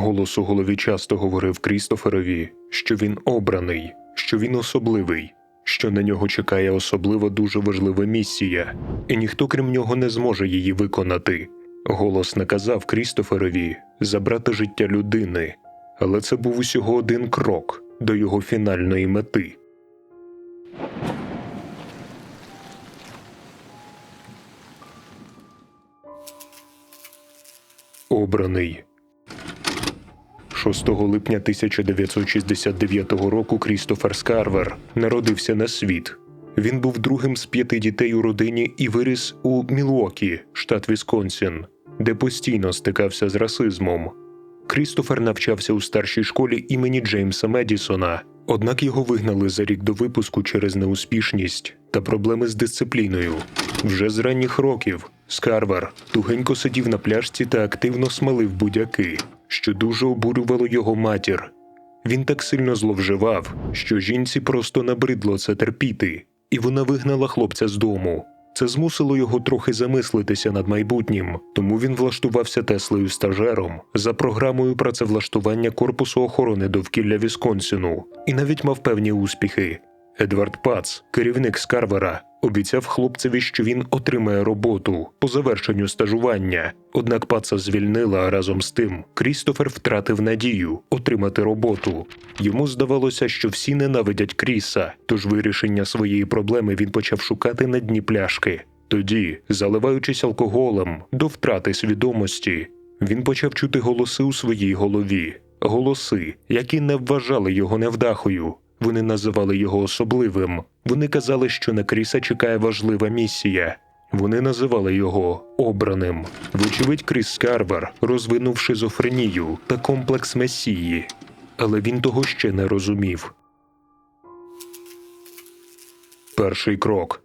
Голос у голові часто говорив Крістоферові, що він обраний, що він особливий, що на нього чекає особливо дуже важлива місія, і ніхто крім нього не зможе її виконати. Голос наказав Крістоферові забрати життя людини, але це був усього один крок до його фінальної мети. Обраний 6 липня 1969 року Крістофер Скарвер народився на світ. Він був другим з п'яти дітей у родині і виріс у Мілуокі, штат Вісконсін, де постійно стикався з расизмом. Крістофер навчався у старшій школі імені Джеймса Медісона, однак його вигнали за рік до випуску через неуспішність та проблеми з дисципліною. Вже з ранніх років Скарвер тугенько сидів на пляжці та активно смалив будяки, що дуже обурювало його матір. Він так сильно зловживав, що жінці просто набридло це терпіти, і вона вигнала хлопця з дому. Це змусило його трохи замислитися над майбутнім, тому він влаштувався Теслею стажером за програмою працевлаштування Корпусу охорони довкілля Вісконсіну і навіть мав певні успіхи. Едвард Пац, керівник Скарвера, обіцяв хлопцеві, що він отримає роботу по завершенню стажування. Однак Паца звільнила разом з тим. Крістофер втратив надію отримати роботу. Йому здавалося, що всі ненавидять Кріса, тож вирішення своєї проблеми він почав шукати на дні пляшки. Тоді, заливаючись алкоголем до втрати свідомості, він почав чути голоси у своїй голові, голоси, які не вважали його невдахою. Вони називали його особливим. Вони казали, що на Кріса чекає важлива місія. Вони називали його обраним. Вочевидь, Кріс Скарвер розвинув шизофренію та комплекс месії, але він того ще не розумів. Перший крок.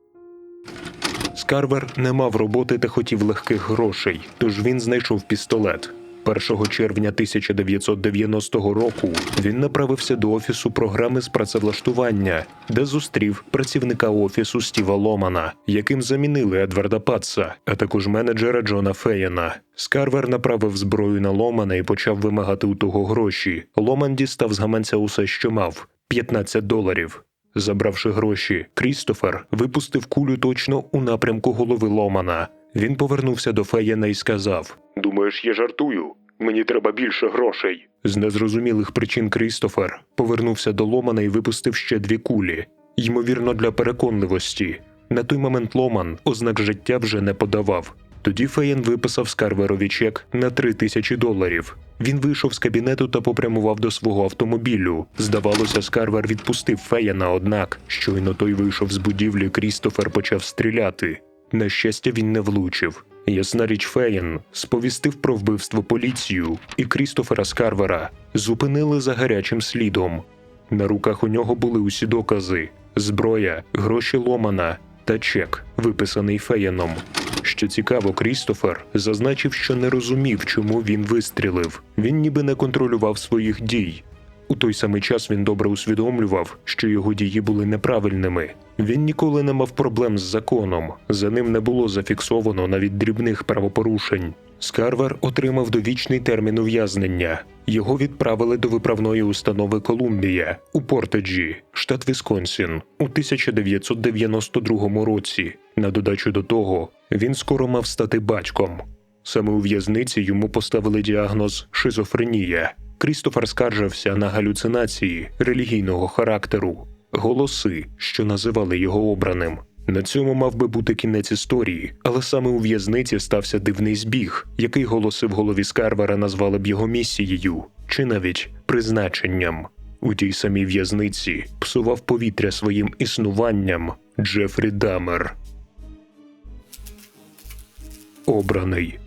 Скарвер не мав роботи та хотів легких грошей, тож він знайшов пістолет. 1 червня 1990 року він направився до офісу програми з працевлаштування, де зустрів працівника офісу Стіва Ломана, яким замінили Едварда Патса, а також менеджера Джона Феєна. Скарвер направив зброю на Ломана і почав вимагати у того гроші. Ломан дістав з гаманця усе, що мав 15 доларів. Забравши гроші, Крістофер випустив кулю точно у напрямку голови Ломана. Він повернувся до Феєна і сказав: Думаєш, я жартую? Мені треба більше грошей. З незрозумілих причин Крістофер повернувся до Ломана і випустив ще дві кулі, ймовірно, для переконливості. На той момент Ломан ознак життя вже не подавав. Тоді Феєн виписав Скарверові чек на три тисячі доларів. Він вийшов з кабінету та попрямував до свого автомобілю. Здавалося, Скарвер відпустив Феєна, однак щойно той вийшов з будівлі, Крістофер почав стріляти. На щастя, він не влучив. Ясна річ Феєн сповістив про вбивство поліцію, і Крістофера Скарвера зупинили за гарячим слідом. На руках у нього були усі докази: зброя, гроші Ломана та чек, виписаний Феєном. Що цікаво, Крістофер зазначив, що не розумів, чому він вистрілив. Він ніби не контролював своїх дій. У той самий час він добре усвідомлював, що його дії були неправильними. Він ніколи не мав проблем з законом, за ним не було зафіксовано навіть дрібних правопорушень. Скарвер отримав довічний термін ув'язнення. Його відправили до виправної установи Колумбія у Портеджі, штат Вісконсін, у 1992 році. На додачу до того, він скоро мав стати батьком. Саме у в'язниці йому поставили діагноз шизофренія. Крістофер скаржився на галюцинації релігійного характеру, голоси, що називали його обраним. На цьому мав би бути кінець історії, але саме у в'язниці стався дивний збіг, який голоси в голові Скарвера назвали б його місією чи навіть призначенням. У тій самій в'язниці псував повітря своїм існуванням Джефрі Дамер. Обраний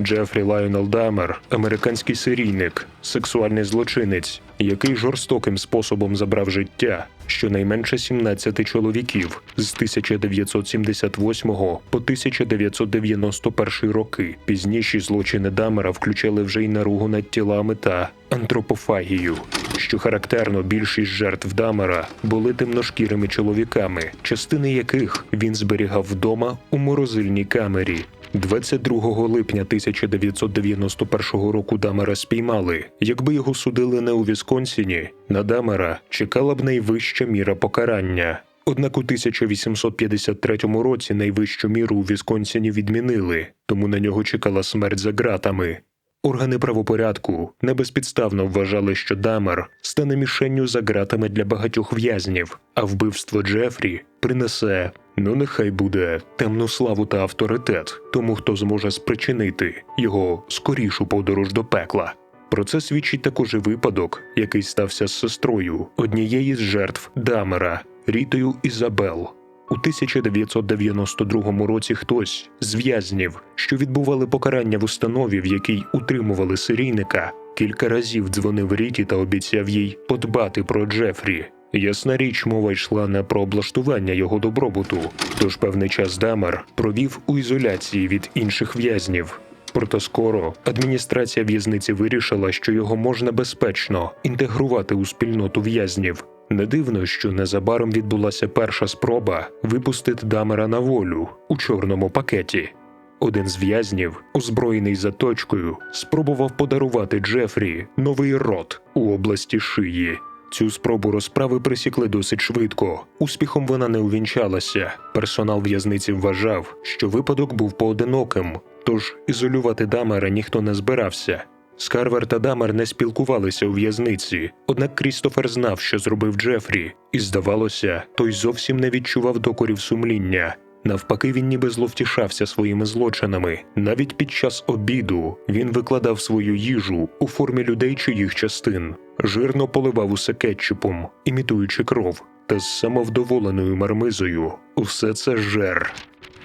Джефрі Лайонел Дамер, американський серійник, сексуальний злочинець, який жорстоким способом забрав життя щонайменше 17 чоловіків з 1978 по 1991 роки. Пізніші злочини Дамера включали вже й наругу над тілами та антропофагію. Що характерно, більшість жертв Дамера були темношкірими чоловіками, частини яких він зберігав вдома у морозильній камері. 22 липня 1991 року Дамера спіймали. Якби його судили не у Вісконсіні, на Дамера чекала б найвища міра покарання. Однак у 1853 році найвищу міру у Вісконсіні відмінили, тому на нього чекала смерть за ґратами. Органи правопорядку небезпідставно вважали, що Дамер стане мішенню за ґратами для багатьох в'язнів, а вбивство Джефрі принесе, ну нехай буде темну славу та авторитет тому, хто зможе спричинити його скорішу подорож до пекла. Про це свідчить також і випадок, який стався з сестрою однієї з жертв Дамера Рітою Ізабел. У 1992 році хтось з в'язнів, що відбували покарання в установі, в якій утримували серійника, кілька разів дзвонив Ріті та обіцяв їй подбати про Джефрі. Ясна річ, мова йшла не про облаштування його добробуту, тож певний час Дамер провів у ізоляції від інших в'язнів. Проте скоро адміністрація в'язниці вирішила, що його можна безпечно інтегрувати у спільноту в'язнів. Не дивно, що незабаром відбулася перша спроба випустити Дамера на волю у чорному пакеті. Один з в'язнів, озброєний заточкою, спробував подарувати Джефрі новий рот у області шиї. Цю спробу розправи присікли досить швидко. Успіхом вона не увінчалася. Персонал в'язниці вважав, що випадок був поодиноким, тож ізолювати Дамера ніхто не збирався. Скарвер та Дамер не спілкувалися у в'язниці, однак Крістофер знав, що зробив Джефрі, і, здавалося, той зовсім не відчував докорів сумління. Навпаки, він ніби зловтішався своїми злочинами. Навіть під час обіду він викладав свою їжу у формі людей чи їх частин, жирно поливав усе кетчупом, імітуючи кров, та з самовдоволеною мармизою. Усе це жер.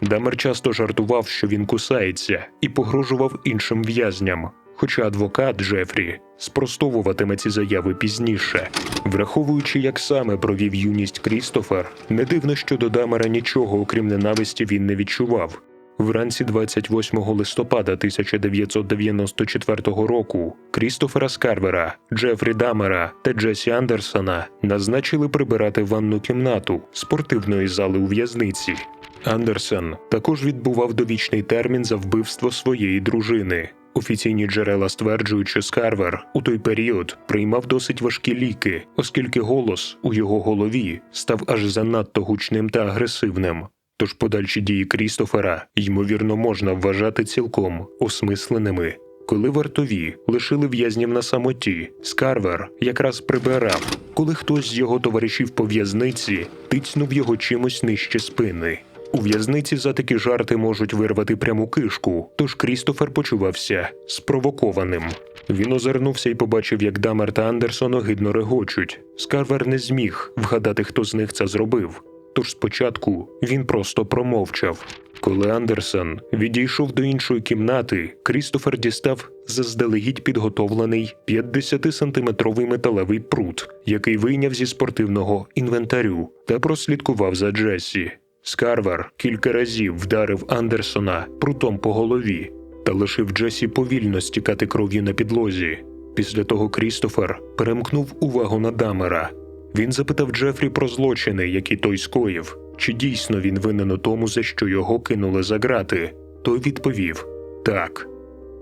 Дамер часто жартував, що він кусається, і погрожував іншим в'язням. Хоча адвокат Джефрі спростовуватиме ці заяви пізніше, враховуючи, як саме провів юність Крістофер, не дивно, що до Дамера нічого, окрім ненависті, він не відчував. Вранці 28 листопада 1994 року Крістофера Скарвера, Джефрі Дамера та Джесі Андерсона назначили прибирати ванну кімнату спортивної зали у в'язниці. Андерсон також відбував довічний термін за вбивство своєї дружини. Офіційні джерела стверджують, що Скарвер у той період приймав досить важкі ліки, оскільки голос у його голові став аж занадто гучним та агресивним. Тож подальші дії Крістофера, ймовірно, можна вважати цілком осмисленими. Коли вартові лишили в'язнів на самоті, Скарвер якраз прибирав, коли хтось з його товаришів по в'язниці тицнув його чимось нижче спини. У в'язниці за такі жарти можуть вирвати пряму кишку, тож Крістофер почувався спровокованим. Він озирнувся і побачив, як Дамер та Андерсон огидно регочуть. Скарвер не зміг вгадати, хто з них це зробив. Тож спочатку він просто промовчав. Коли Андерсон відійшов до іншої кімнати, Крістофер дістав заздалегідь підготовлений 50-сантиметровий металевий прут, який вийняв зі спортивного інвентарю, та прослідкував за Джесі. Скарвер кілька разів вдарив Андерсона прутом по голові та лишив Джесі повільно стікати кров'ю на підлозі. Після того Крістофер перемкнув увагу на Дамера. Він запитав Джефрі про злочини, які той скоїв, чи дійсно він винен у тому, за що його кинули за грати. Той відповів так.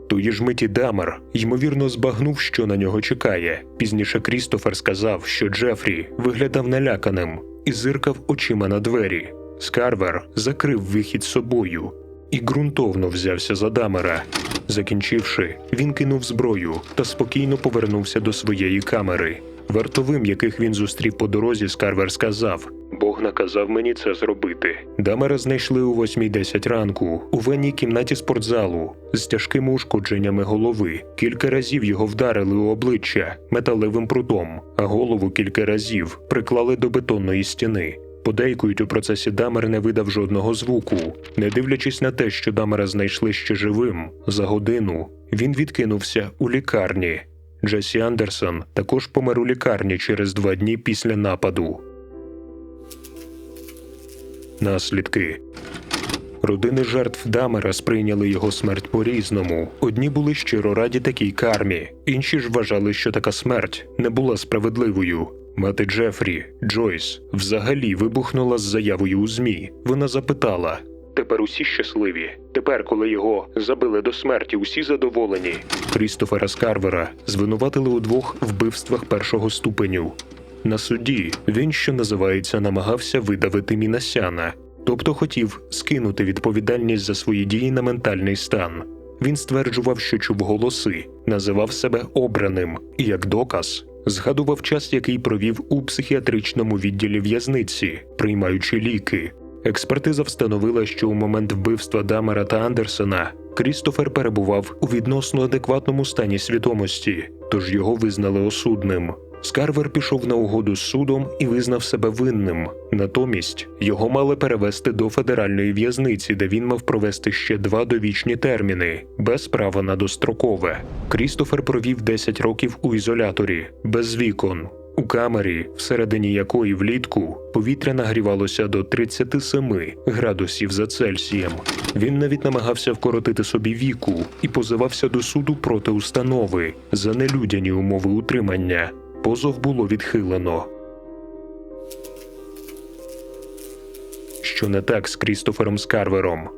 Тої ж миті Дамер, ймовірно, збагнув, що на нього чекає. Пізніше Крістофер сказав, що Джефрі виглядав наляканим і зиркав очима на двері. Скарвер закрив вихід собою і ґрунтовно взявся за Дамера. Закінчивши, він кинув зброю та спокійно повернувся до своєї камери. Вартовим, яких він зустрів по дорозі, Скарвер сказав: Бог наказав мені це зробити. Дамера знайшли о 8.10 ранку у ванній кімнаті спортзалу з тяжкими ушкодженнями голови. Кілька разів його вдарили у обличчя металевим прутом, а голову кілька разів приклали до бетонної стіни. Подейкують у процесі Дамер не видав жодного звуку. Не дивлячись на те, що Дамера знайшли ще живим, за годину він відкинувся у лікарні. Джесі Андерсон також помер у лікарні через два дні після нападу. Наслідки Родини жертв Дамера сприйняли його смерть по-різному. Одні були щиро раді такій кармі, інші ж вважали, що така смерть не була справедливою. Мати Джефрі, Джойс, взагалі вибухнула з заявою у ЗМІ. Вона запитала: Тепер усі щасливі. Тепер, коли його забили до смерті, усі задоволені. Крістофера Скарвера звинуватили у двох вбивствах першого ступеню. На суді він, що називається, намагався видавити Мінасяна, тобто хотів скинути відповідальність за свої дії на ментальний стан. Він стверджував, що чув голоси, називав себе обраним і як доказ згадував час, який провів у психіатричному відділі в'язниці, приймаючи ліки. Експертиза встановила, що у момент вбивства Дамера та Андерсона Крістофер перебував у відносно адекватному стані свідомості, тож його визнали осудним. Скарвер пішов на угоду з судом і визнав себе винним. Натомість його мали перевести до федеральної в'язниці, де він мав провести ще два довічні терміни, без права на дострокове. Крістофер провів 10 років у ізоляторі, без вікон, у камері, всередині якої влітку повітря нагрівалося до 37 градусів за Цельсієм. Він навіть намагався вкоротити собі віку і позивався до суду проти установи за нелюдяні умови утримання. Позов було відхилено. Що не так з Крістофером Скарвером?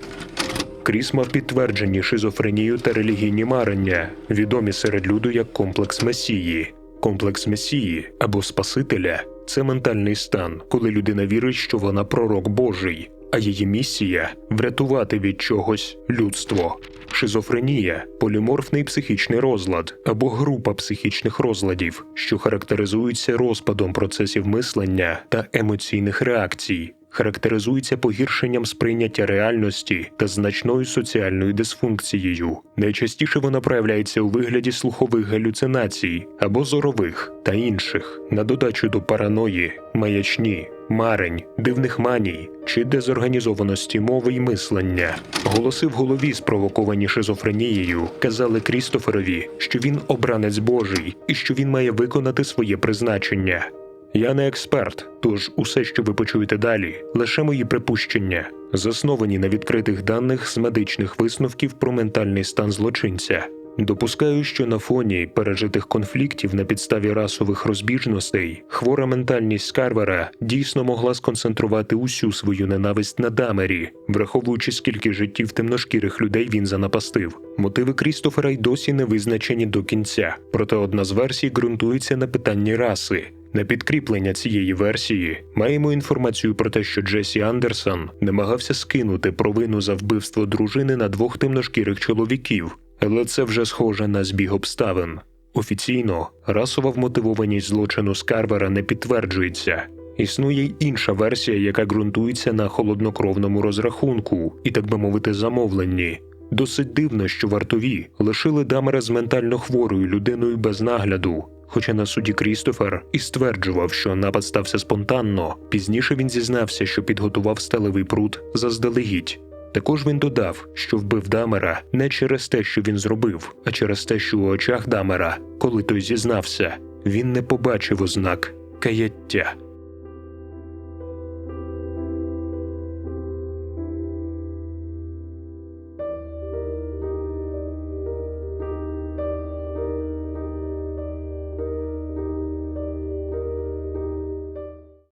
Кріс мав підтверджені шизофренію та релігійні марення, відомі серед люду як комплекс Месії. Комплекс Месії або Спасителя це ментальний стан, коли людина вірить, що вона пророк Божий, а її місія врятувати від чогось людство. Шизофренія поліморфний психічний розлад або група психічних розладів, що характеризуються розпадом процесів мислення та емоційних реакцій, характеризується погіршенням сприйняття реальності та значною соціальною дисфункцією. Найчастіше вона проявляється у вигляді слухових галюцинацій або зорових та інших, на додачу до параної, маячні, марень, дивних маній чи дезорганізованості мови й мислення. Голоси в голові, спровоковані шизофренією, казали Крістоферові, що він обранець Божий і що він має виконати своє призначення. Я не експерт, тож усе, що ви почуєте далі, лише мої припущення, засновані на відкритих даних з медичних висновків про ментальний стан злочинця. Допускаю, що на фоні пережитих конфліктів на підставі расових розбіжностей хвора ментальність Скарвера дійсно могла сконцентрувати усю свою ненависть на Дамері, враховуючи скільки життів темношкірих людей він занапастив. Мотиви Крістофера й досі не визначені до кінця, проте одна з версій ґрунтується на питанні раси. На підкріплення цієї версії маємо інформацію про те, що Джесі Андерсон намагався скинути провину за вбивство дружини на двох темношкірих чоловіків, але це вже схоже на збіг обставин. Офіційно расова вмотивованість злочину Скарвера не підтверджується. Існує й інша версія, яка ґрунтується на холоднокровному розрахунку і, так би мовити, замовленні. Досить дивно, що вартові лишили Дамера з ментально хворою людиною без нагляду. Хоча на суді Крістофер і стверджував, що напад стався спонтанно, пізніше він зізнався, що підготував сталевий пруд заздалегідь. Також він додав, що вбив Дамера не через те, що він зробив, а через те, що у очах Дамера, коли той зізнався, він не побачив ознак каяття.